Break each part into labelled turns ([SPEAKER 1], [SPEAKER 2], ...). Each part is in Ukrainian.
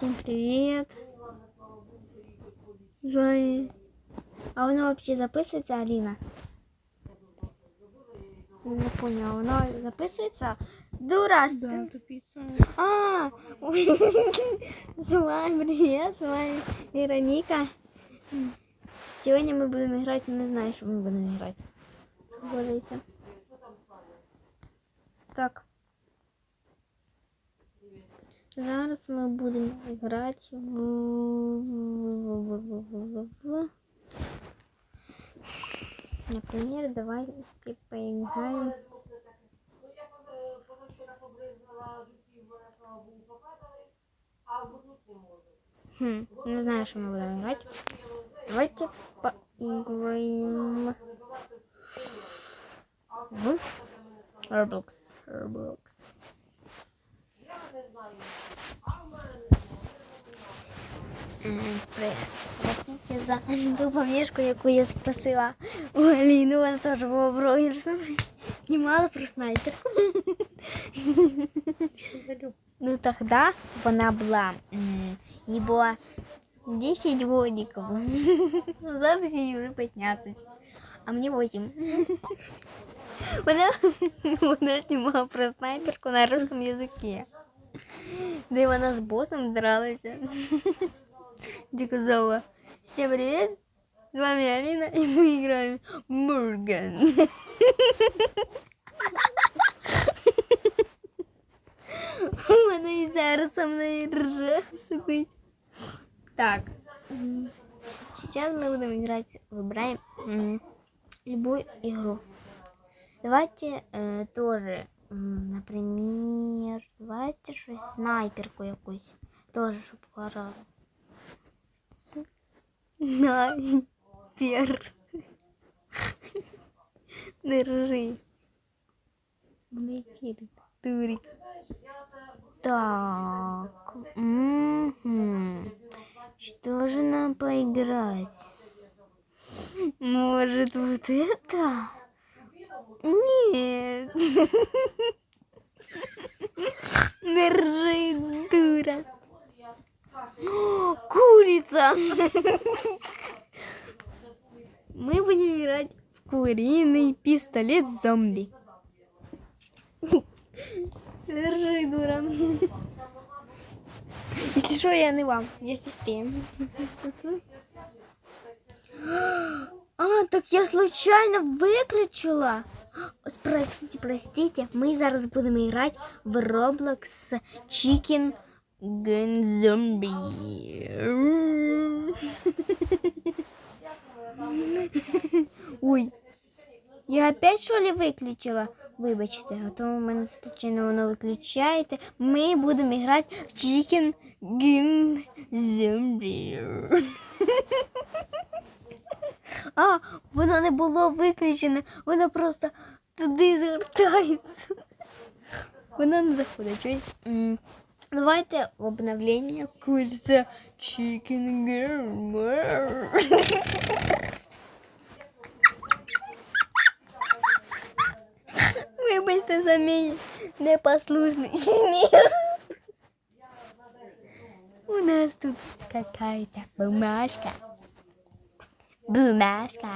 [SPEAKER 1] Всім привіт. З вами. А воно взагалі записується, Аліна? Не поняла, воно записується? Дура!
[SPEAKER 2] Да, тупица.
[SPEAKER 1] А, ой. с вами привет, с вами Вероника. Сегодня мы будем играть, не знаю, что мы будем играть. Говорится. Так. Зараз ми будемо грати в... Например, давайте поиграем. Хм, не знаю, що ми будемо грати. Давайте поиграем в Roblox. Roblox. Простите за ту помішку, яку я спросила у Аліни. Вона теж була блогером. Знімала про снайперку. Ну тогда вона була, їй було 10 годиків. Ну, зараз їй вже 15. А мені 8. Вона, вона знімала про снайперку на русском язикі. Де вона з босом дралася. Де казала, всем привет, с вами Алина, и мы играем в Морган. Вона і зараз со мною рже. Так. Сейчас мы будем играть, выбираем любую игру. Давайте э, тоже, например, давайте щось снайперку якусь. Тоже, щоб грала. Снайпер. Не ржи. Не вірить, дурик. Так. Что же нам поиграть? Может, вот это? Нет. Не ржи, дура. О, Курица. Мы будем играть в куриный зомби. Держи, дура. Если что, я не вам, я сестре. А, так я случайно выключила. Ос, Простите, простите, мы зараз будем играть в Roblox Chicken Gun Zombie. Ой, я опять что ли выключила? Вибачте, а то у мене случайно воно виключаєте. Ми будемо грати в Chicken Gun Zombie. А, воно не було виключене, воно просто туди звертається. Воно не заходить. М, Давайте обновлення куриця Chicken Gun. Вибачте за мій непослушний сміх. У нас тут какая-то бумажка. Бумажка.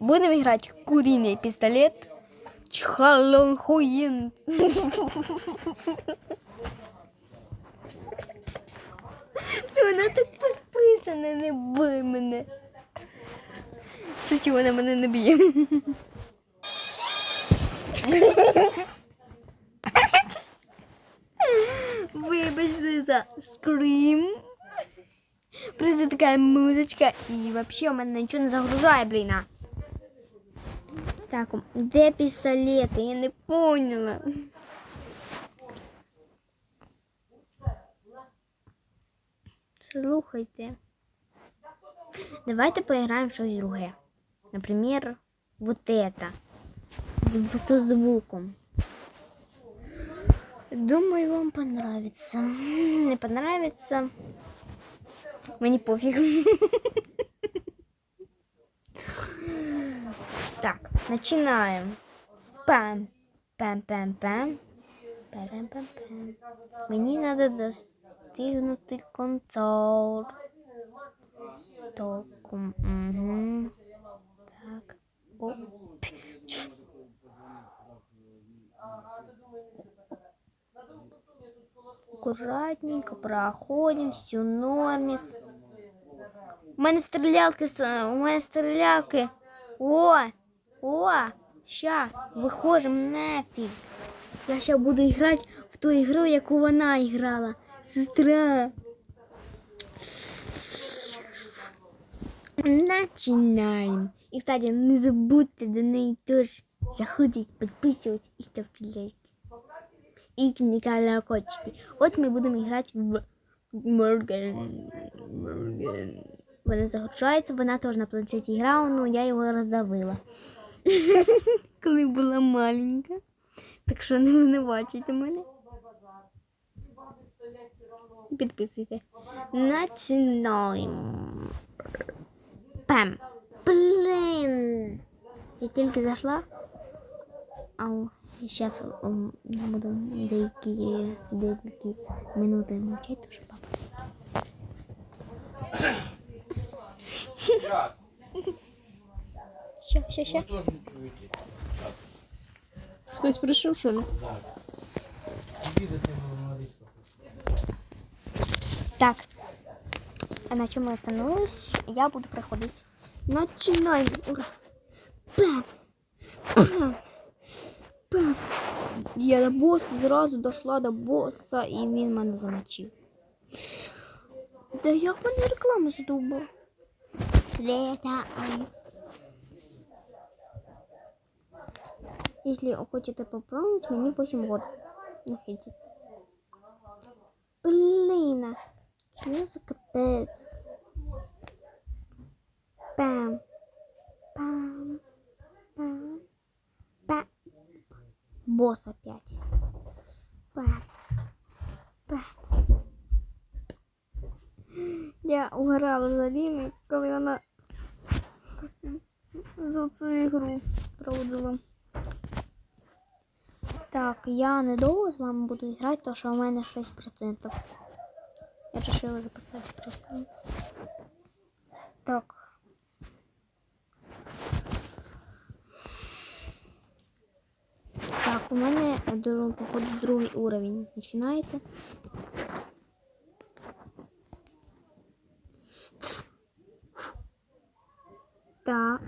[SPEAKER 1] Будем играть в куриный пистолет. Чхалонхуин. Вона так підписана, не бий мене. Шучу, вона мене не б'є. Вибачте за скрім. Просто такая музычка. И вообще у меня ничего не загружає, блин. Так, де пістолети? Я не поняла. Слухайте. Давайте поиграем в щось друге. Например, вот это. З, со звуком. Думаю, вам понравится. М, Не понравится. Мені пофіг. Так, начинаем. Пам, пам, пам, пам. Парам-пам-пам. Мені треба достигнути концорт. Током. Угу. Аккуратненько проходим всю нормис. У мене стрілялки, у мене стрілялки. О! О! Ща, виходимо нафіг. Я ще буду грати в ту ігру, яку вона грала. Сестра. Начинаем. И, кстати, не забудьте до неї теж заходить, підписувати і ставити лайки. І колокольчики. От ми будемо грати в Морган. Морган. Вона загружається, вона теж на планшеті грала, ну я його роздавила. Коли була маленька. Так що не винувачуйте мене. Підписуйте. Начинаємо. Пам. Блин. Я тільки зайшла. Ау. Сейчас я буду деякі, деякі минути мовчати, тому що папа. Ща, ща, ща.
[SPEAKER 2] Хтось прийшов, що ли?
[SPEAKER 1] Так. А на чем мы остановились? Я буду проходить. Начинаем. Ура. Пам. Пам. Пам.
[SPEAKER 2] Я до боса зразу дійшла до боса, і він мене замочив. Да як мене реклама задовбала?
[SPEAKER 1] Света. ай. Если хотите попробовать, мне 8 год. Не хотите. Блин. а Что за капец? Пам. Пам. Пам. Пам. Босс опять. Пам. Пам. Я угорала за Ліни, коли вона за цю ігру проводила. Так, я недовго з вами буду грати, тому що у мене 6%. Я вирішила записати просто. Так. У мене, е, походу, другий уровень починається. Так.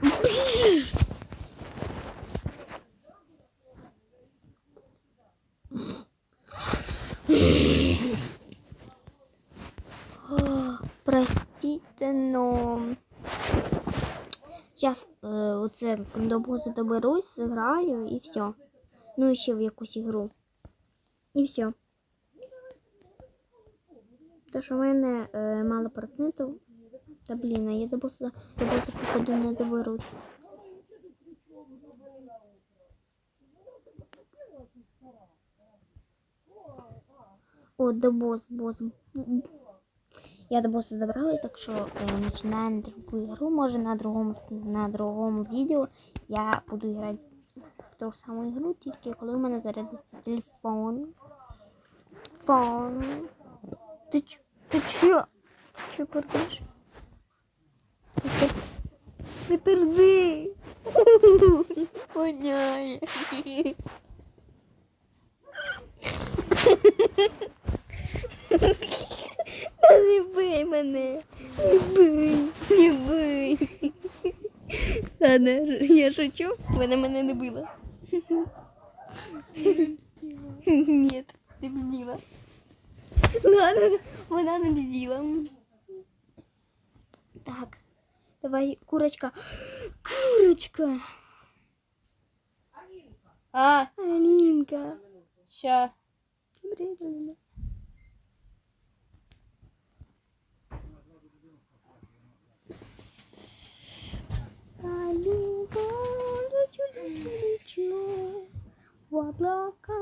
[SPEAKER 1] Простите, но зараз оце до боза доберусь, зіграю і все. Ну і ще в якусь ігру. І все. Тому що в мене е, мало процентів. Та блін, а я до босса, до босса походу не доберусь. О, до босс, босс. Я до босса добралась, так що е, починаємо другу ігру. Може на другому, на другому відео я буду грати ту ж саму ігру, тільки коли у мене зарядиться телефон. Фон. Ти чо? Ти чо? Ти чо пердиш? Не пер- Не перди! Воняє. Не бий мене. Не бий. Не бий. Ладно, я шучу. Вона мене не била. Ні, ти бзділа. Ладно, вона не бзділа. Так, давай, курочка. Курочка.
[SPEAKER 2] А,
[SPEAKER 1] Алінка.
[SPEAKER 2] ща.
[SPEAKER 1] Привіт, Аліна. Алінка, лечу, лечу, лечу в облака.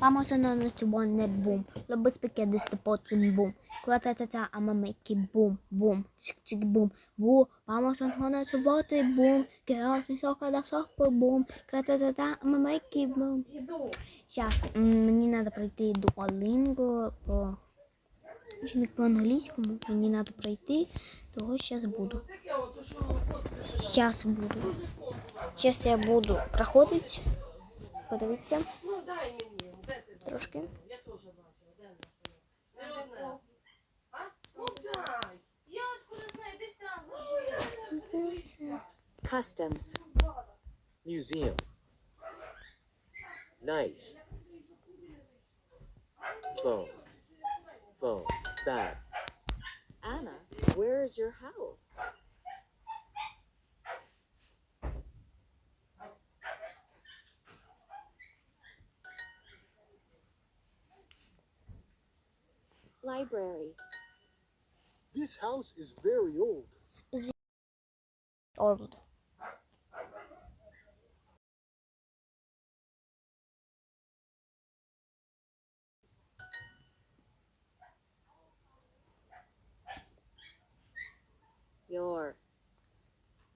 [SPEAKER 1] Vamos a no bom, ne bom. La bezpeke de sto potzen bom. Кра-та-та-та, I'ma make it boom, boom, чик-чик, boom. Бу, vamos a танцювати, boom. Керас висока до софи, boom. Кра-та-та-та, I'ma make it boom. Сейчас, мені треба пройти Duolingo по... Ученик по англійському, мені треба пройти, того зараз буду. Зараз буду. Зараз я буду проходити. Подивіться. Трошки.
[SPEAKER 3] Customs.
[SPEAKER 4] Museum. Nice. Phone. Phone. Bag.
[SPEAKER 3] Anna, where is your house? Library.
[SPEAKER 5] This house is very old.
[SPEAKER 1] Old.